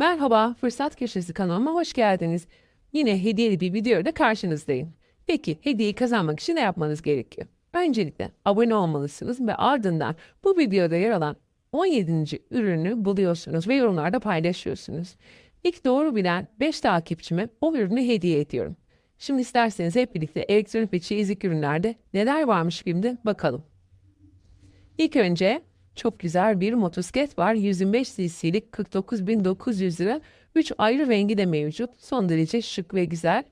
Merhaba, Fırsat Köşesi kanalıma hoş geldiniz. Yine hediyeli bir videoda karşınızdayım. Peki, hediyeyi kazanmak için ne yapmanız gerekiyor? Öncelikle abone olmalısınız ve ardından bu videoda yer alan 17. ürünü buluyorsunuz ve yorumlarda paylaşıyorsunuz. İlk doğru bilen 5 takipçime o ürünü hediye ediyorum. Şimdi isterseniz hep birlikte elektronik ve çeyizlik ürünlerde neler varmış şimdi bakalım. İlk önce çok güzel bir motosiklet var. 125 cc'lik 49.900 lira. 3 ayrı rengi de mevcut. Son derece şık ve güzel.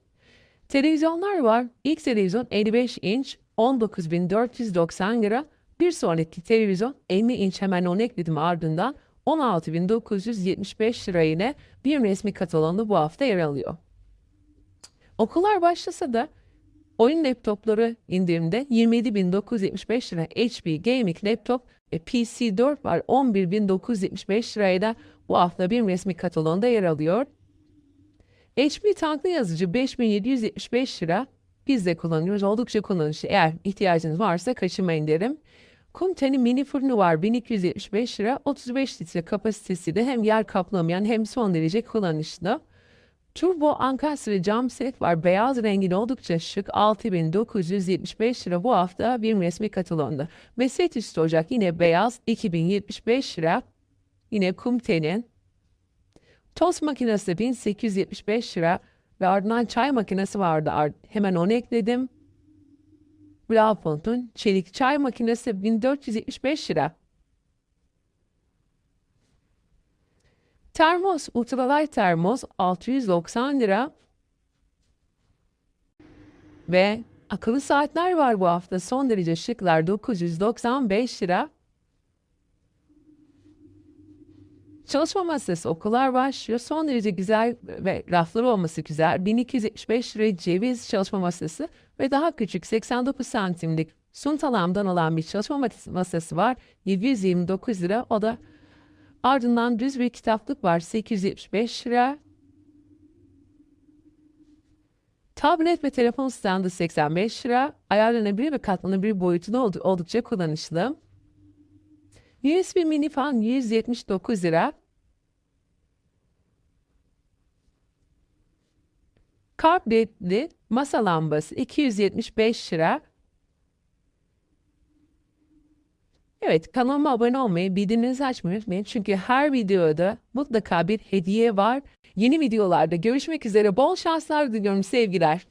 Televizyonlar var. İlk televizyon 55 inç 19.490 lira. Bir sonraki televizyon 50 inç hemen onu ekledim ardından 16.975 lira ile bir resmi katalonda bu hafta yer alıyor. Okullar başlasa da oyun laptopları indirimde 27.975 lira HP Gaming laptop ve PC4 var 11.975 liraya da bu hafta bir resmi katalonda yer alıyor. HP tanklı yazıcı 5775 lira. Biz de kullanıyoruz. Oldukça kullanışlı. Eğer ihtiyacınız varsa kaçırmayın derim. Kumten'in mini fırını var 1275 lira. 35 litre kapasitesi de hem yer kaplamayan hem son derece kullanışlı. Turbo Ankastre cam set var. Beyaz rengin oldukça şık. 6975 lira bu hafta bir resmi katalonda. Ve set üstü ocak yine beyaz 2075 lira. Yine Kumten'in. Tost makinesi 1875 lira. Ve ardından çay makinesi vardı. Ar- Hemen onu ekledim. Blaupunkt'un çelik çay makinesi 1475 lira. Termos, ultralight termos 690 lira. Ve akıllı saatler var bu hafta. Son derece şıklar 995 lira. Çalışma masası okullar başlıyor. Son derece güzel ve rafları olması güzel. 1275 lira ceviz çalışma masası ve daha küçük 89 santimlik suntalamdan olan bir çalışma mas- masası var. 729 lira. O da ardından düz bir kitaplık var. 875 lira. Tablet ve telefon standı 85 lira. Ayarlanabilir ve katlanabilir boyutunda oldu- oldukça kullanışlı. USB mini fan 179 lira. Karp ledli masa lambası 275 lira. Evet kanalıma abone olmayı, bildirimlerinizi açmayı unutmayın. Çünkü her videoda mutlaka bir hediye var. Yeni videolarda görüşmek üzere. Bol şanslar diliyorum sevgiler.